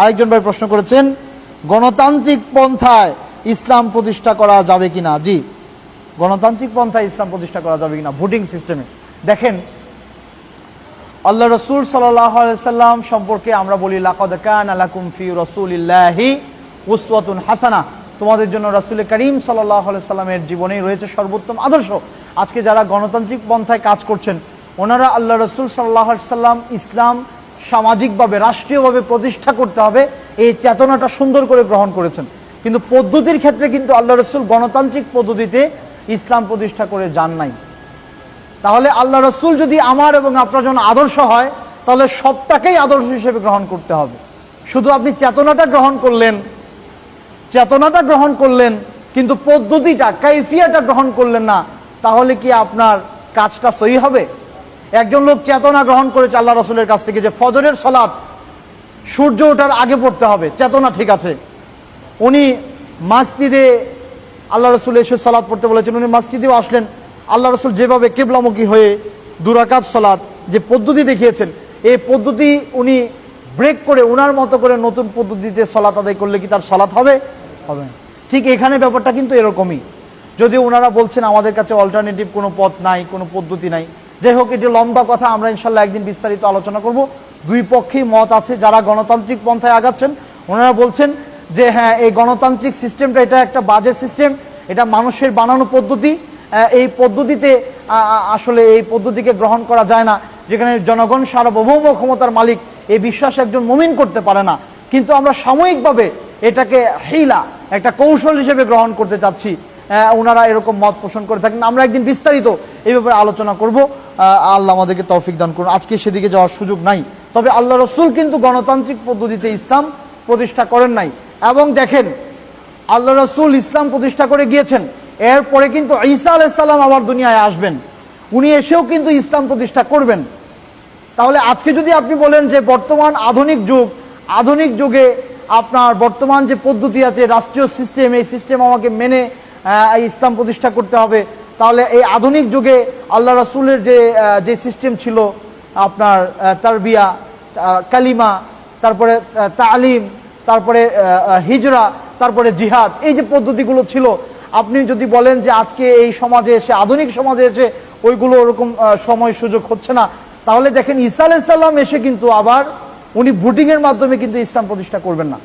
আরেকজন ভাই প্রশ্ন করেছেন, গণতান্ত্রিক পন্থায় ইসলাম প্রতিষ্ঠা করা যাবে কিনা? জি, গণতান্ত্রিক পন্থায় ইসলাম প্রতিষ্ঠা করা যাবে কিনা? ভোটিং সিস্টেমে। দেখেন, আল্লাহ রসুল সাল্লাম সম্পর্কে আমরা বলি হাসানা। তোমাদের জন্য রাসূল করিম সাল্লামের জীবনেই রয়েছে সর্বোত্তম আদর্শ। আজকে যারা গণতান্ত্রিক পন্থায় কাজ করছেন, ওনারা আল্লাহ রসুল সাল্লাহ সাল্লাম ইসলাম সামাজিকভাবে, রাষ্ট্রীয়ভাবে প্রতিষ্ঠা করতে হবে, এই চেতনাটা সুন্দর করে গ্রহণ করেছেন। কিন্তু পদ্ধতির ক্ষেত্রে কিন্তু আল্লাহ রসুল গণতান্ত্রিক পদ্ধতিতে ইসলাম প্রতিষ্ঠা করে যান নাই। তাহলে আল্লাহ রসুল যদি আমার এবং আপনার জন্য আদর্শ হয়, তাহলে সবটাকেই আদর্শ হিসেবে গ্রহণ করতে হবে। শুধু আপনি চেতনাটা গ্রহণ করলেন, চেতনাটা গ্রহণ করলেন, কিন্তু পদ্ধতিটা, কাইফিয়াটা গ্রহণ করলেন না, তাহলে কি আপনার কাজটা সহি হবে? একজন লোক চেতনা গ্রহণ করেছে আল্লাহ রসুলের কাছ থেকে যে ফজরের সলাৎ সূর্য ওঠার আগে পড়তে হবে, চেতনা ঠিক আছে। উনি মাসজিদে আল্লাহ রসুল এসে সলাৎ পড়তে বলেছেন, উনি মসজিদেও আসলেন। আল্লাহ রসুল যেভাবে কেবলামুখী হয়ে দুরাকাত সলাৎ যে পদ্ধতি দেখিয়েছেন, এই পদ্ধতি উনি ব্রেক করে ওনার মতো করে নতুন পদ্ধতিতে সলাৎ আদায় করলে কি তার সলাৎ হবে? হবে ঠিক এখানে ব্যাপারটা কিন্তু এরকমই। যদি ওনারা বলছেন, আমাদের কাছে অল্টারনেটিভ কোনো পথ নাই, কোনো পদ্ধতি নাই যাই হোক, এটি লম্বা কথা। আমরা ইনশাল্লাহ একদিন বিস্তারিত আলোচনা করব। দুই পক্ষেই মত আছে, যারা গণতান্ত্রিক পন্থায় আগাচ্ছেন। ওনারা বলছেন যে হ্যাঁ এই গণতান্ত্রিক সিস্টেমটা এটা একটা বাজে সিস্টেম এটা মানুষের বানানো পদ্ধতি। এই পদ্ধতিতে আসলে এই পদ্ধতিকে গ্রহণ করা যায় না। যেখানে জনগণ সার্বভৌম ক্ষমতার মালিক এই বিশ্বাস একজন মমিন করতে পারে না। কিন্তু আমরা সাময়িকভাবে এটাকে হিলা, একটা কৌশল হিসেবে গ্রহণ করতে চাচ্ছি। ওনারা এরকম মত পোষণ করে থাকেন। আমরা একদিন বিস্তারিত এই ব্যাপারে আলোচনা করব। আল্লাহ আমাদেরকে তৌফিক দান করুন। আজকে সেদিকে যাওয়ার সুযোগ নাই। তবে আল্লাহ রসুল কিন্তু গণতান্ত্রিক পদ্ধতিতে ইসলাম প্রতিষ্ঠা করেন নাই। এবং দেখেন, আল্লাহ রসুল ইসলাম প্রতিষ্ঠা করে গিয়েছেন। এরপরে কিন্তু ঈসা আলাইসাল্লাম আবার দুনিয়ায় আসবেন। উনি এসেও কিন্তু ইসলাম প্রতিষ্ঠা করবেন। তাহলে আজকে যদি আপনি বলেন যে বর্তমান আধুনিক যুগ, আধুনিক যুগে আপনার বর্তমান যে পদ্ধতি আছে, রাষ্ট্রীয় সিস্টেম এই সিস্টেম আমাকে মেনে ইসলাম প্রতিষ্ঠা করতে হবে। তাহলে এই আধুনিক যুগে আল্লাহ রাসূলের যে যে সিস্টেম ছিল, আপনার তারবিয়া কালিমা, তারপরে তালিম, তারপরে হিজরা, তারপরে জিহাদ, এই যে পদ্ধতিগুলো ছিল, আপনি যদি বলেন যে আজকে এই সমাজে এসে, আধুনিক সমাজে এসে ওইগুলো ওরকম সময় সুযোগ হচ্ছে না, তাহলে দেখেন ঈসা আলাইসাল্লাম এসে কিন্তু আবার উনি ভোটিং এর মাধ্যমে কিন্তু ইসলাম প্রতিষ্ঠা করবেন না।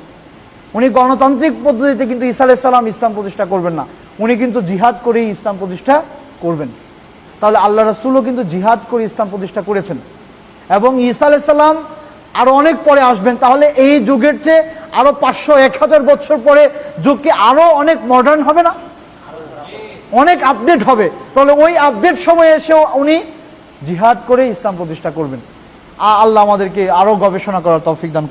উনি গণতান্ত্রিক পদ্ধতিতে কিন্তু ঈসা আলাইসাল্লাম ইসলাম প্রতিষ্ঠা করবেন না। উনি কিন্তু জিহাদ করেই ইসলাম প্রতিষ্ঠা করবেন। তাহলে আল্লাহ রসুলও কিন্তু জিহাদ করে ইসলাম প্রতিষ্ঠা করেছেন। এবং ঈসা আলাইসাল্লাম আরও অনেক পরে আসবেন। তাহলে এই যুগের চেয়ে আরও পাঁচশো এক হাজার বছর পরে যুগ কি আরও অনেক মডার্ন হবে না? অনেক আপডেট হবে। তাহলে ওই আপডেট সময়ে এসেও উনি জিহাদ করে ইসলাম প্রতিষ্ঠা করবেন। আল্লাহ আমাদেরকে আরও গবেষণা করার তৌফিক দান